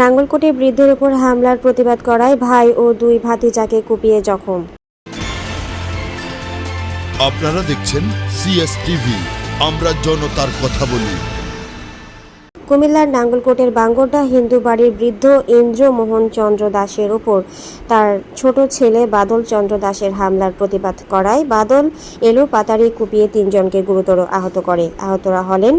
নাঙ্গলকোটে বৃদ্ধের ওপর হামলার প্রতিবাদ করায় ভাই ও দুই ভাতিজাকে কুপিয়ে জখম। আপনারা দেখছেন সিএসটিভি আমরা জনতার কথা বলি। কুমিল্লার নাঙ্গলকোটের বাঙ্গরডা হিন্দু বাড়ির বৃদ্ধ ইন্দ্রমোহন চন্দ্র দাসের ওপর তার ছোট ছেলে বাদল চন্দ্র দাসের হামলার প্রতিবাদ করায় বাদল এলো পাতারি কুপিয়ে তিনজনকে গুরুতর আহত করে। আহতরা হলেন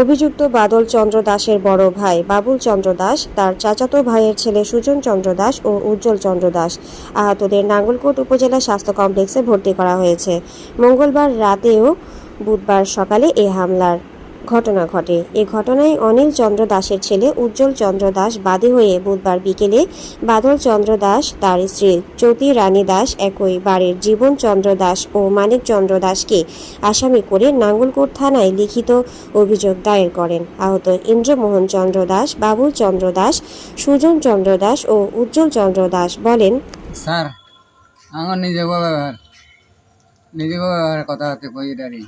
অভিযুক্ত বাদল চন্দ্র দাসের বড় ভাই বাবুল চন্দ্র দাস, তার চাচাতো ভাইয়ের ছেলে সুজন চন্দ্র দাস ও উজ্জ্বল চন্দ্র দাস। আহতদের নাঙ্গলকোট উপজেলা স্বাস্থ্য কমপ্লেক্সে ভর্তি করা হয়েছে। মঙ্গলবার রাতেও বুধবার সকালে এ হামলার ঘটনা ঘটে। এ ঘটনায় অনিল চন্দ্র দাসের ছেলে উজ্জ্বল চন্দ্র দাস বাদী হয়ে বুধবার বিকেলে বাদল চন্দ্র দাস, তার স্ত্রী জ্যোতি রানী দাস একই বাড়ির জীবন চন্দ্র দাস ও মানিক চন্দ্র দাসকে আসামি করে নাঙ্গলকোট থানায় লিখিত অভিযোগ দায়ের করেন। আহত ইন্দ্রমোহন চন্দ্র দাস, বাবুল চন্দ্র দাস, সুজন চন্দ্র দাস ও উজ্জ্বল চন্দ্র দাস বলেন, স্যার, আমার ব্যবহার নিজের ব্যবহার কথা হচ্ছে কই এটারই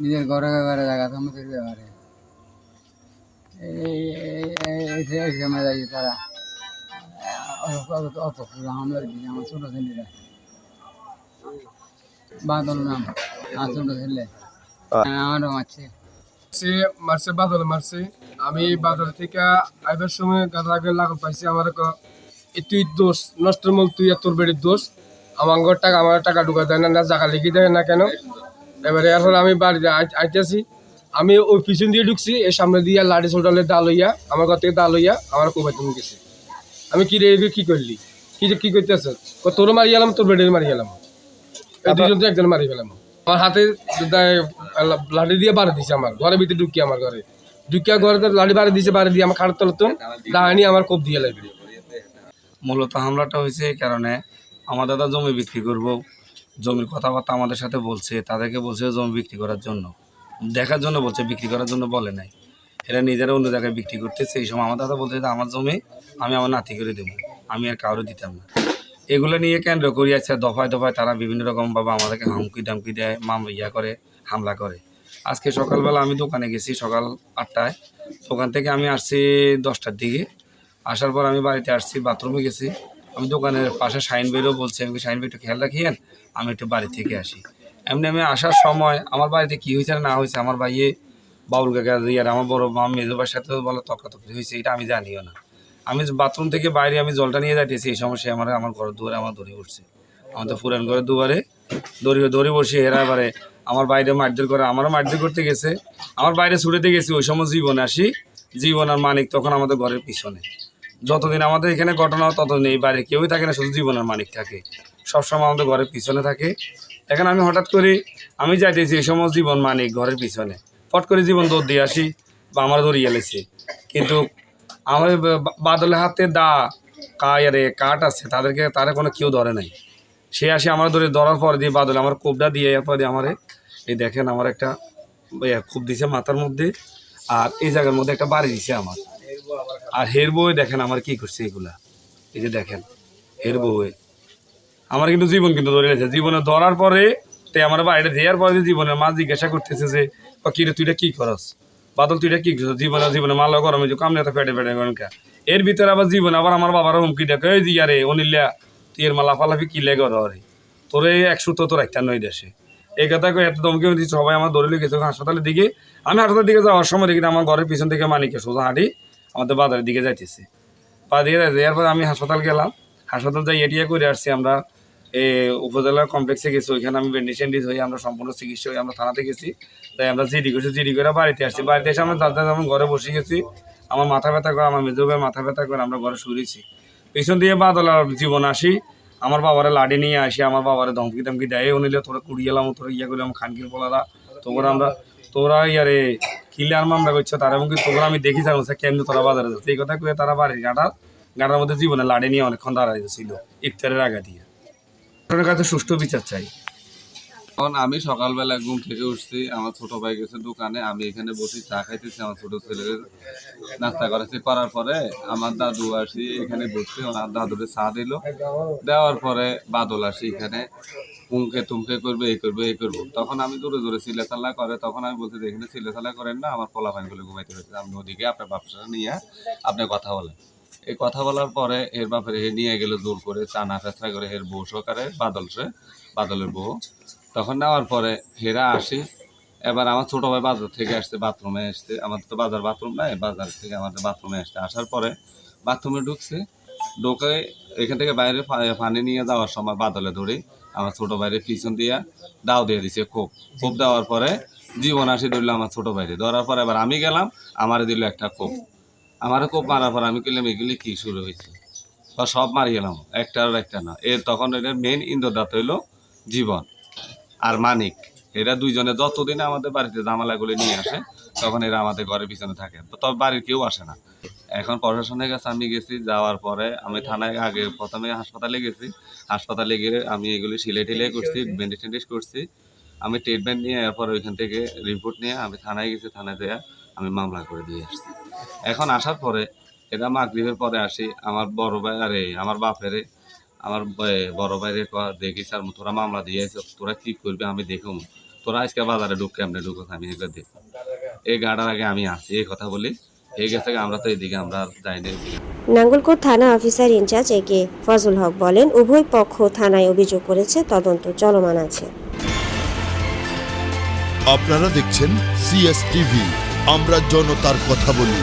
নিজের ঘরে ব্যবহারে জায়গা সম্মতির ব্যবহারে এই এই- এই- এই যে- এই সময় যাই তারা অত- অত- অত হামলার দিকে আমার ছোটো ছেলেরা বাদল নাম। আমার ছোটো ছেলে। আমারও মারছে। সে মারছে বাদলে মারছে। আমি বাদল থেকে আইবার সময় গাদা আগে লাগল পাইছি। আমার তুই দোষ নষ্ট মূল তুই আর তোর বেড়ির দোষ। আমার ঘর টাকা আমার টাকা ঢুকা দেয় না না জায়গা লিখে দেয় না কেন? এবারে এখন আমি বাড়িতে আই- আইতেছি। আমি ওই পিছন দিয়ে ঢুকছি এর সামনে দিয়ে লাঠি ছোটালে দা লইয়া আমার ঘর থেকে দা লইয়া আমার কোবাই তুমি গেছি আমি কি রে কি করলি? কি যে কি করতেছ? তোর মারি গেলাম তোর বেড়ের মারি গেলাম এই দুজন তো একজন মারি গেলাম আমার হাতে লাঠি দিয়ে বাড়ি দিছে আমার। ঘরের ভিতরে ঢুকি আমার ঘরে। ঢুকিয়া ঘরে লাঠি বাড়ি দিছে বাড়ি দিয়ে আমার খাট তলত ডাহানি আমার কোপ দিয়ে লাগবে মূলত হামলাটা হয়েছে এই কারণে। আমার দাদা জমি বিক্রি করব। জমির কথাবার্তা আমাদের সাথে বলছে, তাদেরকে বলছে জমি বিক্রি করার জন্য। দেখার জন্য বলছে, বিক্রি করার জন্য বলে নাই। এরা নিজেরা অন্য জায়গায় বিক্রি করতেছে, এই সময় আমার দাদা বলছে আমার জমি আমি আমার নাতি করে দেবো, আমি আর কারও দিতাম না। এগুলো নিয়ে কেন্দ্র করি আছে দফায় দফায় তারা বিভিন্ন রকমভাবে আমাদেরকে হুমকি দামকি দেয়, মাম ইয়া করে, হামলা করে। আজকে সকালবেলা আমি দোকানে গেছি, সকাল আটটায়। দোকান থেকে আমি আসছি দশটার দিকে। আসার পর আমি বাড়িতে আসছি, বাথরুমে গেছি। আমি দোকানের পাশে শাইন বেরো বলছি, আমি শাইন বের একটু খেয়াল রাখিয়েন? আমি একটু বাড়ি থেকে আসি। এমনি আমি আসার সময় আমার বাড়িতে কী হয়েছে আর না হয়েছে, আমার ভাইয়ে বাবুল কাকা ইয়ার আমার বড় মা ভাইয়ের সাথে বলে তর্কাতর্কি হয়েছে, এটা আমি জানিও না। আমি বাথরুম থেকে বাইরে আমি জলটা নিয়ে যাইতেছি, এই সময় সে আমার আমার ঘরের দুয়ারে আমার দড়ি উঠছে আমার তো পুরান ঘরের দুয়ারে দড়ি দড়ি বসে এরা এবারে আমার বাইরে মারধর করে, আমারও মারধর করতে গেছে। আমার বাইরে ছুটেতে গেছি, ওই সময় জীবন আসি, জীবন আর মানিক তখন আমাদের ঘরের পিছনে। যতদিন আমাদের এখানে ঘটনা হয় ততদিন এই বাড়ি কেউই থাকে না, শুধু জীবনের মালিক থাকে। সবসময় আমাদের ঘরের পিছনে থাকে। এখন আমি হঠাৎ করে আমি যাইতেছি এই সময় জীবন মানিক ঘরের পিছনে। ফট করে জীবন দৌড় দিয়ে আসি, বা আমার দৌড়িয়ে এলেছে। কিন্তু আমার বাদলের হাতে দা কায়ারে কাঠ আছে, তাদেরকে, তারা কোনো কেউ ধরে নাই। সে আসে আমার ধরে ধরার পর দিয়ে বাদল আমার কোপটা দিয়ে এরপর দিয়ে আমারে, এই দেখেন আমার একটা খুব দিছে মাথার মধ্যে, আর এই জায়গার মধ্যে একটা বাড়ি দিছে আমার। আর হের বউয়ে দেখেন আমার কি করছে এগুলা। এই যে দেখেন, হের বউয়ে। আমার কিন্তু জীবন কিন্তু ধরে রেখেছে। জীবনে ধরার পরে তে আমার বাইরে দেওয়ার পরে যে জীবনের মা জিজ্ঞাসা করতেছে যে "ও কি রে, তুই এটা কি করস? বাদল তুইটা কি করছ জীবনে জীবনে মাল গরমে যে কামনে তো ফেটে ফেটে গরম এর ভিতরে আবার জীবন আবার আমার বাবার হুমকি দেখে, এই জিয়া রে অনিল্লা তুই এর মালা ফালাফি কি লেগে ধরে তোর এই একশো তো তোর একটা নয় দেশে। এই কথা কই এত দমকে সবাই আমার ধরে লেগেছে হাসপাতালের দিকে। আমি হাসপাতালের দিকে যাওয়ার সময় দেখি আমার ঘরের পিছন থেকে মানিকে সোজা হাঁটি আমাদের বাজারের দিকে যাইতেছে। পা দিয়ে যাইতে এরপর আমি হাসপাতাল গেলাম। হাসপাতাল যাই এটিয়া করে আসছি আমরা। উপজেলা কমপ্লেক্সে গেছি, ওইখানে আমি ব্যান্ডেজ ট্যান্ডেজ হয়ে আমরা সম্পূর্ণ চিকিৎসা হয়ে আমরা থানাতে গেছি। তাই আমরা জিডি করছি, জিডি করে বাড়িতে আসছি। বাড়িতে এসে আমরা দাদা যেমন ঘরে বসে গেছি, আমার মাথা ব্যথা করে, আমার মেজো ভাই মাথা ব্যথা করে আমরা ঘরে শুয়েছি। পিছন দিয়ে বাদল আর জীবন আসি। আমার বাবারে লাডি নিয়ে আসি, আমার বাবারে ধমকি ধমকি দেয় নিলে তোরা কুড়ি গেলাম তোরা ইয়ে করলাম, খানকির পোলারা তোরা আমরা তোরা ইয়ারে কিলার মামলা করছ তারা এবং তোরা আমি দেখি থাকব কেমনি তোরা বাজারে যাচ্ছে? এই কথা কয়ে তারা বাড়ির গাঁটার গাঁটার মধ্যে জীবনে লাডি নিয়ে অনেকক্ষণ দাঁড়াই ছিল ইফতারের আগে দিয়ে আপনার কাছে সুষ্ঠু বিচার চাই। এখন আমি সকালবেলা ঘুম থেকে উঠছি, আমার ছোট ভাই গেছে দোকানে, আমি এখানে বসে, চা খাইতেছি, আমার ছোট ছেলের নাস্তা করাচ্ছি। করার পরে আমার দাদু আসি, এখানে বসছে আমার দাদুরে চা দিল। দেওয়ার পরে বাদল আসি এখানে। উমকে তুমকে করবে এই করবে এই করব। তখন আমি দূরে দূরে চিল্লা চাল্লা করে, তখন আমি বলছি এখানে চাল্লা করেন না, আমার পোলা গুলো ঘুমাইতে হয়েছে। আপনি ওদিকে আপনার ব্যবসা নিয়ে আপনি কথা বলেন। এই কথা বলার পরে এর বাপের হে নিয়ে গেল দূর করে, চানা ফেসরা করে হের বউ সহকারে বাদল সে, বাদলের বউ। তখন নেওয়ার পরে হেরা আসি। এবার আমার ছোট ভাই বাজার থেকে আসছে, বাথরুমে আসছে। আমাদের তো বাজার বাথরুম নাই, বাজার থেকে আমাদের বাথরুমে আসছে। আসার পরে বাথরুমে ঢুকছে। ঢোকে এখান থেকে বাইরে পানি নিয়ে যাওয়ার সময় বাদলে ধরে। আমার ছোট ভাইরে পিছন দিয়া দাও দিয়ে দিছে কোপ কোপ দেওয়ার পরে জীবন আসি ধরলো আমার ছোট ভাইরে। ধরার পরে এবার আমি গেলাম, আমারে দিল একটা কোপ আমারে কোপ মারার পর আমি কইলাম, এগুলি কি শুরু হয়েছে বা সব মারি গেলাম, একটা আর একটা না। এর তখন এটার মেন ইন্দ্রদাত হইল জীবন আর মানিক। এরা দুইজনে যতদিন আমাদের বাড়িতে জামালাগুলি নিয়ে আসে, তখন এরা আমাদের ঘরের পিছনে থাকে। তবে বাড়ির কেউ আসে না। এখন প্রশাসনের কাছে আমি গেছি যাওয়ার পরে আমি থানায় আগে প্রথমে হাসপাতালে গেছি। হাসপাতালে গিয়ে আমি এগুলি সিলে টিলে করছি ব্যান্ডেজ ট্যান্ডেজ করছি। আমি ট্রিটমেন্ট নিয়ে এরপর ওইখান থেকে রিপোর্ট নিয়ে আমি থানায় গেছি থানায় যেয়ে আমি মামলা করে দিয়ে আসছি। এখন আসার পরে এরা মাগরীবের পরে আসি আমার বড় ভাই আরে আমার বাপেরে আমার বড় ভাইরে দেখি স্যার তোরা মামলা দিয়ে তোরা কি করবি আমি দেখুম। তোরা আজকে বাজারে ঢুক কেমনে ঢুকো আমি এগুলো দেখো। এই গাড়ার আগে আমি আসি এই কথা বলি। হয়ে গেছে আমরা তো এদিকে আমরা যাইনি। নাঙ্গলকোট থানা officer in charge A K Fazal Haque বলেন উভয় পক্ষ থানায় অভিযোগ করেছে তদন্ত চলমান আছে। আপনারা দেখছেন সিএস টিভি আমরা জনতার কথা বলি।